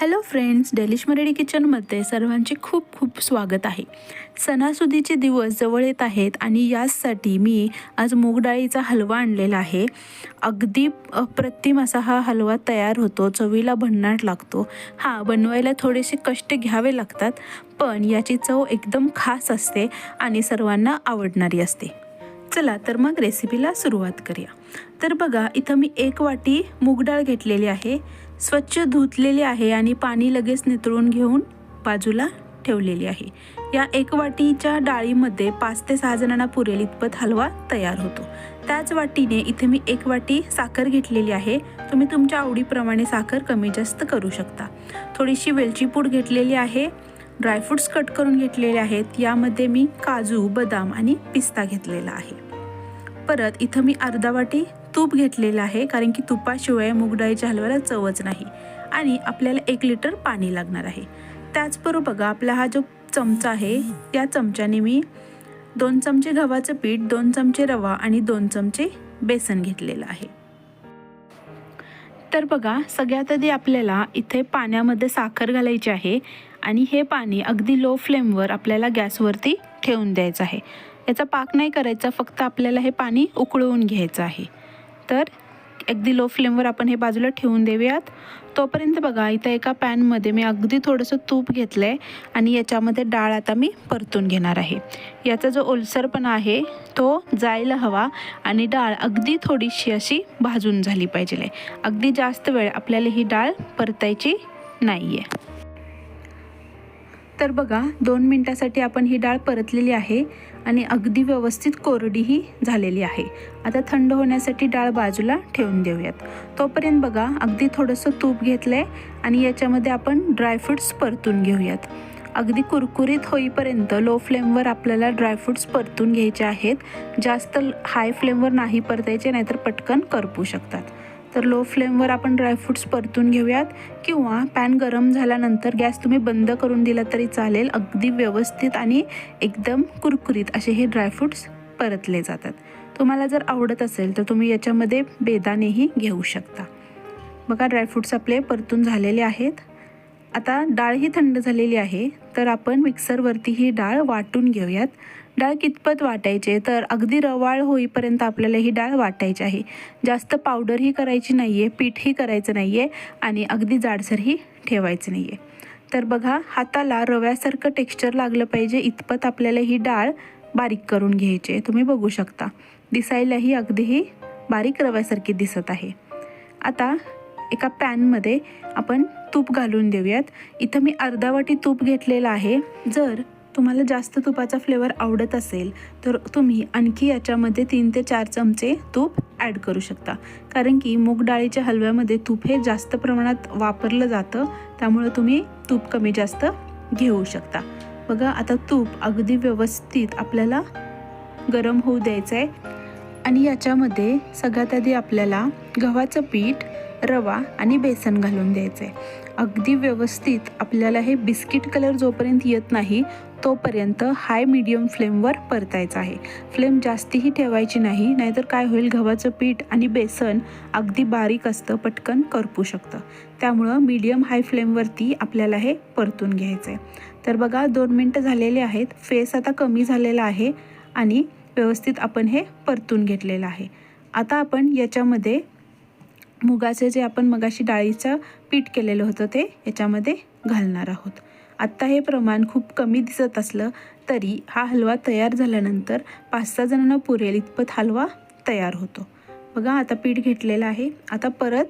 Hello friends delish Marathi किचनमध्ये सर्वांचे खूप खूप स्वागत आहे. सणासुदीचे दिवस जवळ येत आहेत आणि याचसाठी मी आज मूगडाळीचा हलवा आणलेला आहे. अगदी अप्रतिम असा हा हलवा तयार होतो चवीला भन्नाट लागतो. हा बनवायला थोडेसे कष्ट घ्यावे लागतात पण याची चव एकदम खास असते आणि सर्वांना आवडणारी असते. चला तर मग रेसिपीला सुरुवात करूया. तर बघा इथं मी एक वाटी मूगडाळ घेतलेली आहे. स्वच्छ धुतलेले आहे आणि पाणी लगेच नितळून घेऊन बाजूला ठेवलेली आहे. या एक वाटीच्या डाळीमध्ये पाच ते सहा जणांना पुरेल इतपत हलवा तयार होतो. त्याच वाटीने इथे मी एक वाटी साखर घेतलेली आहे. तुम्ही तुमच्या आवडीप्रमाणे साखर कमी जास्त करू शकता. थोडीशी वेलची पूड घेतलेली आहे. ड्रायफ्रूट्स कट करून घेतलेले आहेत. यामध्ये मी काजू बदाम आणि पिस्ता घेतलेला आहे. परत इथं मी अर्धा वाटी तूप घेतलेलं आहे कारण की तुपाशिवाय मुगडाळीच्या हलव्याला चवच नाही. आणि आपल्याला एक लिटर पाणी लागणार आहे. त्याचबरोबर बघा आपला हा जो चमचा आहे त्या चमच्याने मी दोन चमचे गव्हाचं पीठ दोन चमचे रवा आणि दोन चमचे बेसन घेतलेलं आहे. तर बघा सगळ्यात आधी आपल्याला इथे पाण्यामध्ये साखर घालायची आहे आणि हे पाणी अगदी लो फ्लेमवर आपल्याला गॅसवरती ठेवून द्यायचं आहे. याचा पाक नाही करायचा फक्त आपल्याला हे पाणी उकळवून घ्यायचं आहे. तर अगदी लो फ्लेमवर आपण हे बाजूला ठेवून देऊयात. तोपर्यंत बघा इथं एका पॅनमध्ये मी अगदी थोडंसं तूप घेतलं आहे आणि याच्यामध्ये डाळ आता मी परतून घेणार आहे. याचा जो ओलसरपणा आहे तो जायला हवा आणि डाळ अगदी थोडीशी अशी भाजून झाली पाहिजे. अगदी जास्त वेळ आपल्याला ही डाळ परतायची नाही आहे तर बघा दोन मिनटासाठी आपण ही डाळ परतलेली आहे आणि अगदी व्यवस्थित कोरडीही झालेली आहे. आता थंड होण्यासाठी डाळ बाजूला ठेवून देऊयात. तोपर्यंत बघा अगदी थोडंसं तूप घेतलं आहे आणि याच्यामध्ये आपण ड्रायफ्रूट्स परतून घेऊयात. अगदी कुरकुरीत होईपर्यंत लो फ्लेमवर आपल्याला ड्रायफ्रूट्स परतून घ्यायचे आहेत. जास्त हाय फ्लेमवर नाही परतायचे नाहीतर पटकन करपू शकतात. तर लो फ्लेमवर आपण ड्रायफ्रूट्स परतून घेऊयात. किंवा पॅन गरम झाल्यानंतर गॅस तुम्ही बंद करून दिला तरी चालेल. अगदी व्यवस्थित आणि एकदम कुरकुरीत असे हे ड्रायफ्रूट्स परतले जातात. तुम्हाला जर आवडत असेल तर तुम्ही याच्यामध्ये बेदाणेही घेऊ शकता. बघा ड्रायफ्रूट्स आपले परतून झालेले आहेत. आता डाळ ही थंड झालेली आहे. तर आपण मिक्सरवरती ही डाळ वाटून घेऊयात. डाळ कितपत वाटायचे तर अगदी रवाळ होईपर्यंत आपल्याला ही डाळ वाटायची आहे. जास्त पावडरही करायची नाही आहे पीठही करायचं नाही आहे आणि अगदी जाडसरही ठेवायचं नाही आहे तर बघा हाताला रव्यासारखं टेक्स्चर लागलं पाहिजे इतपत आपल्याला ही डाळ बारीक करून घ्यायची आहे. तुम्ही बघू शकता. दिसायलाही अगदीही बारीक रव्यासारखी दिसत आहे. आता एका पॅनमध्ये आपण तूप घालून देऊयात. इथं मी अर्धा वाटी तूप घेतलेलं आहे. जर तुम्हाला जास्त तुपाचा फ्लेवर आवडत असेल तर तुम्ही आणखी याच्यामध्ये तीन ते चार चमचे तूप ॲड करू शकता. कारण की मूग डाळीच्या हलव्यामध्ये तूप हे जास्त प्रमाणात वापरलं जातं त्यामुळं तुम्ही तूप कमी जास्त घेऊ शकता. बघा आता तूप अगदी व्यवस्थित आपल्याला गरम होऊ द्यायचं आहे आणि याच्यामध्ये सगळ्यात आधी आपल्याला गव्हाचं पीठ रवा आणि बेसन घालून द्यायचं आहे अगदी व्यवस्थित आपल्याला हे बिस्किट कलर जोपर्यंत येत नाही तोपर्यंत हाय मीडियम फ्लेमवर परतायचं आहे. फ्लेम जास्तीही ठेवायची नाही नाहीतर काय होईल? गव्हाचं पीठ आणि बेसन अगदी बारीक असतं पटकन करपू शकतं. त्यामुळं मीडियम हाय फ्लेमवरती आपल्याला हे परतून घ्यायचं आहे तर बघा दोन मिनटं झालेले आहेत. फेस आता कमी झालेला आहे आणि व्यवस्थित आपण हे परतून घेतलेलं आहे. आता आपण याच्यामध्ये मुगाचं जे आपण मगाशी डाळीचं पीठ केलेलं होतं ते याच्यामध्ये घालणार आहोत. आत्ता हे प्रमाण खूप कमी दिसत असलं तरी हा हलवा तयार झाल्यानंतर पाच सहा जणांना पुरेल इतपत हलवा तयार होतो. बघा आता पीठ घेतलेलं आहे. आता परत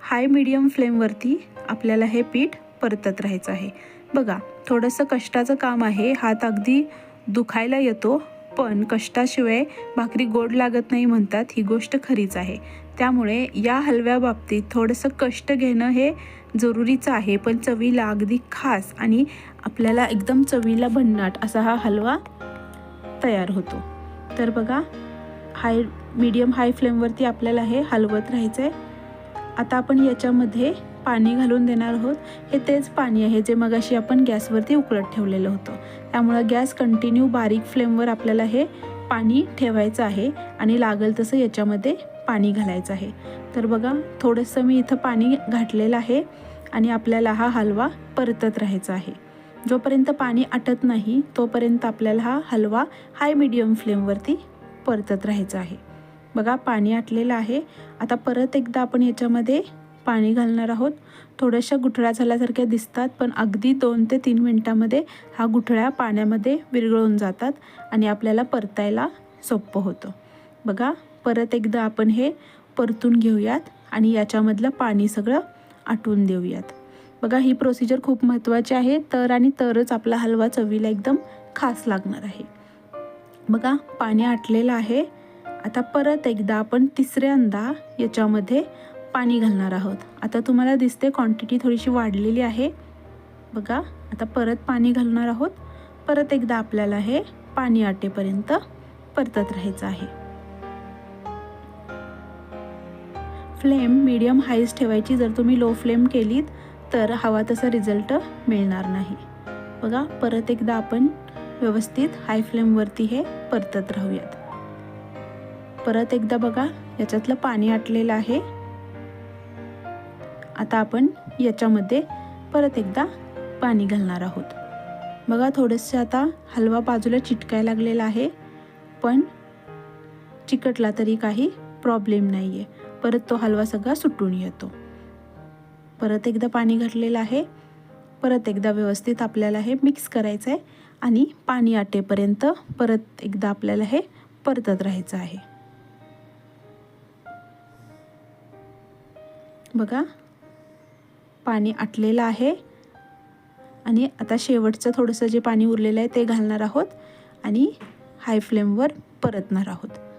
हाय मीडियम फ्लेमवरती आपल्याला हे पीठ परतत राहायचं आहे. बघा थोडंसं कष्टाचं काम आहे. हात अगदी दुखायला येतो पण कष्टाशिवाय भाकरी गोड लागत नाही म्हणतात. ही गोष्ट खरीच आहे. त्यामुळे या हलव्याबाबतीत थोडंसं कष्ट घेणं हे जरुरीचं आहे. पण चवीला अगदी खास आणि आपल्याला एकदम चवीला भन्नाट असा हा हलवा तयार होतो. तर बघा हाय मीडियम हाय फ्लेमवरती आपल्याला हे हलवत राहायचं आहे आता आपण याच्यामध्ये पाणी घालून देणार आहोत. हे तेच पाणी आहे जे मगाशी आपण गॅसवरती उकळत ठेवलेलं होतं. त्यामुळं गॅस कंटिन्यू बारीक फ्लेमवर आपल्याला हे पाणी ठेवायचं आहे आणि लागेल तसं याच्यामध्ये पाणी घालायचं आहे. तर बघा थोडंसं मी इथं पाणी घातलेलं आहे आणि आपल्याला हा हलवा परतत राहायचा आहे. जोपर्यंत पाणी आटत नाही तोपर्यंत आपल्याला हा हलवा हाय मिडियम फ्लेमवरती परतत राहायचा आहे. बघा पाणी आटलेलं आहे. आता परत एकदा आपण याच्यामध्ये पाणी घालणार आहोत. थोड्याशा गुठळ्या झाल्यासारख्या दिसतात पण अगदी दोन ते तीन मिनटामध्ये हा गुठळ्या पाण्यामध्ये विरघळून जातात आणि आपल्याला परतायला सोपं होतं. बघा परत एकदा आपण हे परतून घेऊयात आणि याच्यामधलं पाणी सगळं आटवून देऊयात. बघा ही प्रोसिजर खूप महत्त्वाची आहे. तर आणि तरच आपला हलवा चवीला एकदम खास लागणार आहे. बघा पाणी आटलेलं आहे. आता परत एकदा आपण तिसऱ्यांदा याच्यामध्ये पाणी घालणार आहोत. आता तुम्हाला दिसते क्वांटिटी थोडीशी वाढलेली आहे. बघा आता परत पाणी घालणार आहोत. परत एकदा आपल्याला हे पाणी आटेपर्यंत परतत राहायचं आहे. फ्लेम मीडियम हाईच ठेवायची. जर तुम्ही लो फ्लेम केलीत तर हवा तसा रिझल्ट मिळणार नाही. बघा परत एकदा आपण व्यवस्थित हाय फ्लेमवरती हे परतत राहूयात. परत एकदा बघा याच्यातलं पाणी आटलेलं आहे. आता आपण याच्यामध्ये परत एकदा पाणी घालणार आहोत. बघा थोडंसं आता हलवा बाजूला चिटकायला लागलेला आहे. पण चिकटला तरी काही प्रॉब्लेम नाही आहे परत तो हलवा सगळा सुटून येतो. परत एकदा पाणी घातलेलं आहे. परत एकदा व्यवस्थित आपल्याला हे मिक्स करायचं आहे आणि पाणी आटेपर्यंत परत एकदा आपल्याला हे परतत राहायचं आहे. बघा. पाणी आटलेलं आहे. आणि आता शेवटचं थोडंसं जे पाणी उरलेलं आहे ते घालणार आहोत आणि हाय फ्लेमवर परतणार आहोत.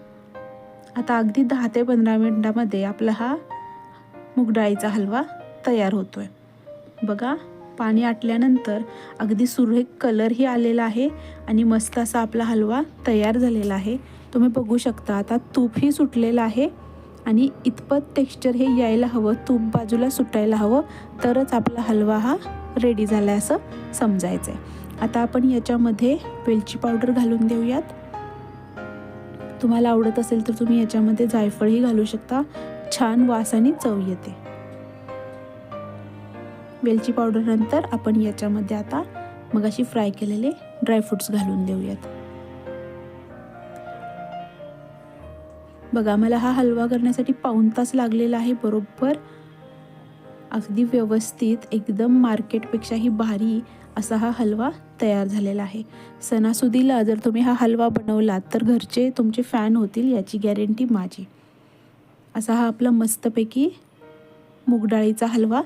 आता अगदी दहा ते पंधरा मिनटामध्ये आपला हा मुगडाळीचा हलवा तयार होतो आहे बघा पाणी आटल्यानंतर अगदी सुरेख कलरही आलेला आहे आणि मस्त असा आपला हलवा तयार झालेला आहे. तुम्ही बघू शकता आता तूपही सुटलेलं आहे आणि इतपत टेक्स्चर हे यायला हवं तूप बाजूला सुटायला हवं तरच आपला हलवा हा रेडी झाला आहे असं समजायचं आहे आता आपण याच्यामध्ये वेलची पावडर घालून देऊयात. तुम्हाला आवडत असेल तर तुम्ही याच्यामध्ये जायफळही घालू शकता. छान वास आणि चव येते. वेलची पावडर नंतर आपण याच्यामध्ये आता मग अशी फ्राय केलेले ड्रायफ्रुट्स घालून देऊयात. बघा मला हा हलवा करण्यासाठी पाऊन तास लागलेला आहे बरोबर. अगदी व्यवस्थित एकदम मार्केटपेक्षाही भारी असा हा हलवा तयार झालेला आहे. सणासुदीला जर तुम्ही हा हलवा बनवलात तर घरचे तुमचे फॅन होतील याची गॅरंटी माझी. असा हा आपला मस्तपैकी मुगडाळीचा हलवा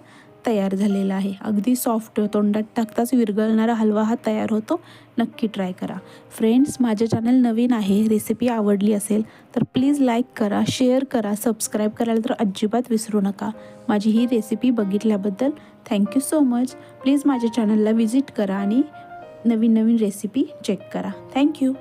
तयार झालेला आहे. अगदी सॉफ्ट तोंडात टाकताच विरघळणारा हलवा हा तयार होतो. नक्की ट्राय करा. फ्रेंड्स माझे चॅनल नवीन आहे रेसिपी आवडली असेल तर प्लीज लाईक करा शेअर करा सबस्क्राईब करायला तर अजिबात विसरू नका. माझी ही recipe बघितल्याबद्दल thank you so much please माझ्या चॅनलला विजिट करा आणि नवीन नवीन रेसिपी चेक करा. Thank you